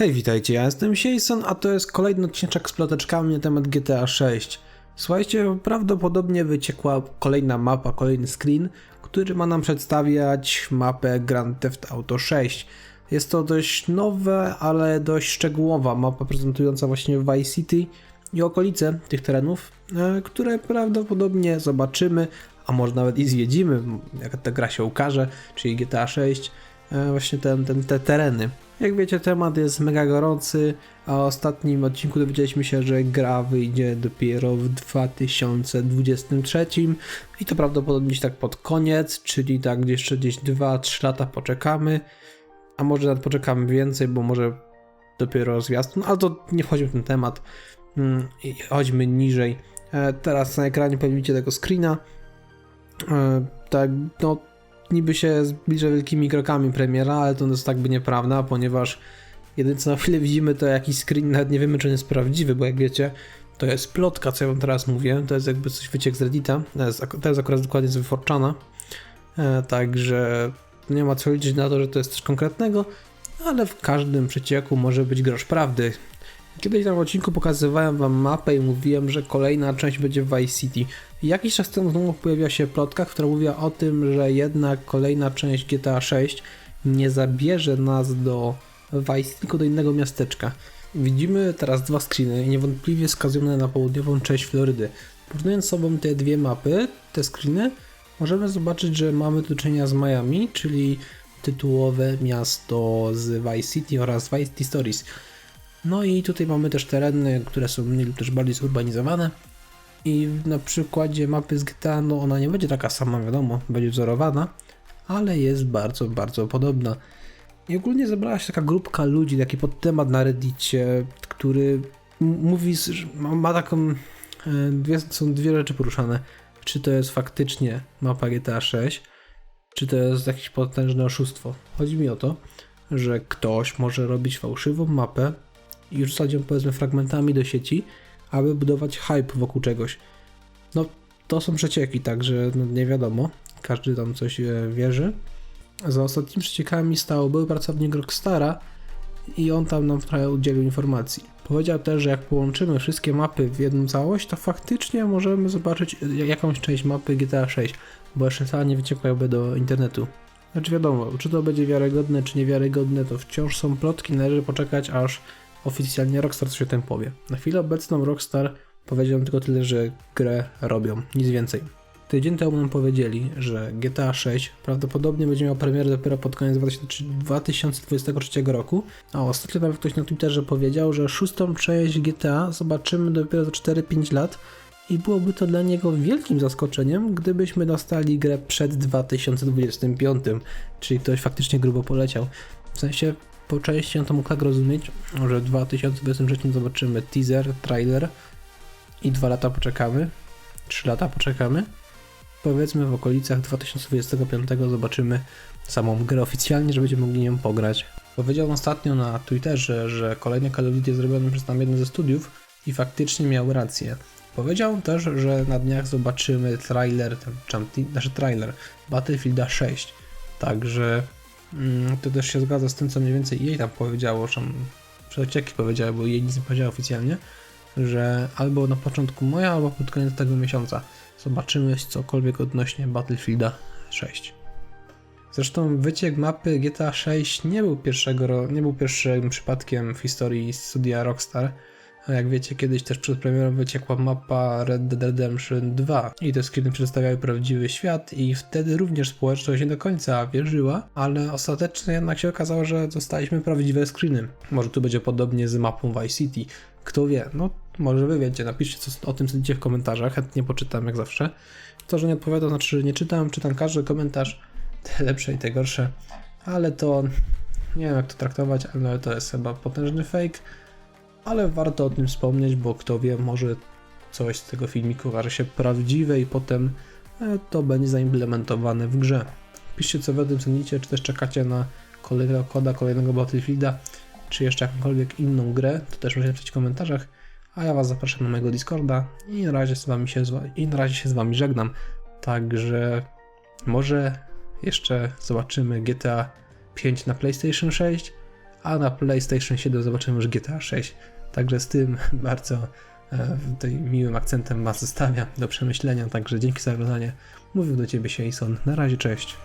Hej, witajcie, ja jestem Sieson, a to jest kolejny odcinek z ploteczkami na temat GTA 6. Słuchajcie, prawdopodobnie wyciekła kolejna mapa, kolejny screen, który ma nam przedstawiać mapę Grand Theft Auto 6. Jest to dość nowe, ale dość szczegółowa mapa prezentująca właśnie Vice City i okolice tych terenów, e, które prawdopodobnie zobaczymy, a może nawet i zwiedzimy, jak ta gra się ukaże, czyli GTA 6, e, właśnie ten, ten, te tereny. Jak wiecie, temat jest mega gorący, a w ostatnim odcinku dowiedzieliśmy się, że gra wyjdzie dopiero w 2023 i to prawdopodobnie tak pod koniec, czyli tak jeszcze gdzieś 2-3 lata poczekamy, a może nawet poczekamy więcej, bo może dopiero zwiastun, ale to nie wchodźmy w ten temat, Mm, chodźmy niżej. E, Teraz na ekranie widzicie tego screena. E, Tak, no niby się zbliża wielkimi krokami premiera, ale to jest tak by nieprawda, ponieważ jedyne co na chwilę widzimy to jakiś screen, nawet nie wiemy czy on jest prawdziwy, bo jak wiecie, to jest plotka, co ja wam teraz mówię, to jest jakby coś wyciek z Reddita, to jest, to jest akurat dokładnie z Wyforczana, e, także nie ma co liczyć na to, że to jest coś konkretnego, ale w każdym przecieku może być grosz prawdy. Kiedyś w odcinku pokazywałem wam mapę i mówiłem, że kolejna część będzie w Vice City. Jakiś czas temu znowu pojawiła się plotka, która mówiła o tym, że jednak kolejna część GTA 6 nie zabierze nas do Vice City, tylko do innego miasteczka. Widzimy teraz dwa screeny, niewątpliwie skazujące na południową część Florydy. Porównując sobą te dwie mapy, te screeny, możemy zobaczyć, że mamy do czynienia z Miami, czyli tytułowe miasto z Vice City oraz Vice City Stories. No i tutaj mamy też tereny, które są mniej lub też bardziej zurbanizowane. I na przykładzie mapy z GTA, no ona nie będzie taka sama, wiadomo, będzie wzorowana, ale jest bardzo, bardzo podobna. I ogólnie zebrała się taka grupka ludzi, taki podtemat na Reddicie, który mówi, że ma, ma taką. e, Dwie, są dwie rzeczy poruszane. Czy to jest faktycznie mapa GTA 6, czy to jest jakieś potężne oszustwo. Chodzi mi o to, że ktoś może robić fałszywą mapę i rzucać ją powiedzmy fragmentami do sieci, aby budować hype wokół czegoś. No to są przecieki, także no, nie wiadomo, każdy tam coś e, wierzy. Za ostatnimi przeciekami stał były pracownik Rockstara i on tam nam trochę udzielił informacji. Powiedział też, że jak połączymy wszystkie mapy w jedną całość, to faktycznie możemy zobaczyć e, jakąś część mapy GTA 6, bo jeszcze cała nie wyciekła jakby do internetu. Znaczy wiadomo, czy to będzie wiarygodne, czy niewiarygodne, to wciąż są plotki, należy poczekać aż oficjalnie Rockstar coś o tym powie. Na chwilę obecną Rockstar powiedział tylko tyle, że grę robią, nic więcej. Tydzień temu nam powiedzieli, że GTA 6 prawdopodobnie będzie miał premierę dopiero pod koniec 2023 roku, a ostatnio nawet ktoś na Twitterze powiedział, że szóstą część GTA zobaczymy dopiero za 4-5 lat i byłoby to dla niego wielkim zaskoczeniem, gdybyśmy dostali grę przed 2025, czyli ktoś faktycznie grubo poleciał. W sensie po części on to mógł tak rozumieć, że w 2023 zobaczymy teaser, trailer i dwa lata poczekamy, trzy lata poczekamy. Powiedzmy w okolicach 2025 zobaczymy samą grę oficjalnie, że będziemy mogli nią pograć. Powiedział ostatnio na Twitterze, że kolejny Call of Duty jest zrobiony przez tam jeden ze studiów i faktycznie miał rację. Powiedział też, że na dniach zobaczymy trailer, ten, czy, znaczy trailer Battlefielda 6. Także to też się zgadza z tym, co mniej więcej jej tam powiedziało, że przecieki powiedziały, bo jej nic nie powiedziała oficjalnie, że albo na początku maja, albo pod koniec tego miesiąca zobaczymy cokolwiek odnośnie Battlefielda 6. Zresztą wyciek mapy GTA 6 nie był, pierwszego, nie był pierwszym przypadkiem w historii studia Rockstar. Jak wiecie, kiedyś też przed premierą wyciekła mapa Red Dead Redemption 2 i te screeny przedstawiały prawdziwy świat i wtedy również społeczność nie do końca wierzyła, ale ostatecznie jednak się okazało, że dostaliśmy prawdziwe screeny. Może tu będzie podobnie z mapą Vice City. Kto wie, no może wy wiecie, napiszcie co o tym sądzicie w komentarzach, chętnie poczytam jak zawsze. To, że nie odpowiadam, znaczy, nie czytam, czytam każdy komentarz, te lepsze i te gorsze, ale to nie wiem jak to traktować, ale to jest chyba potężny fake ale warto o tym wspomnieć, bo kto wie, może coś z tego filmiku okaże się prawdziwe i potem e, to będzie zaimplementowane w grze. Piszcie co wy o tym sądzicie, czy też czekacie na kolejnego koda, kolejnego Battlefielda, czy jeszcze jakąkolwiek inną grę, to też możecie napisać w komentarzach, a ja was zapraszam na mojego Discorda i na razie z wami się, i na razie się z wami żegnam. Także może jeszcze zobaczymy GTA 5 na PlayStation 6, a na PlayStation 7 zobaczymy już GTA 6. Także z tym bardzo e, tutaj miłym akcentem was zostawiam do przemyślenia, także dzięki za oglądanie. Mówił do Ciebie Jason, na razie, cześć.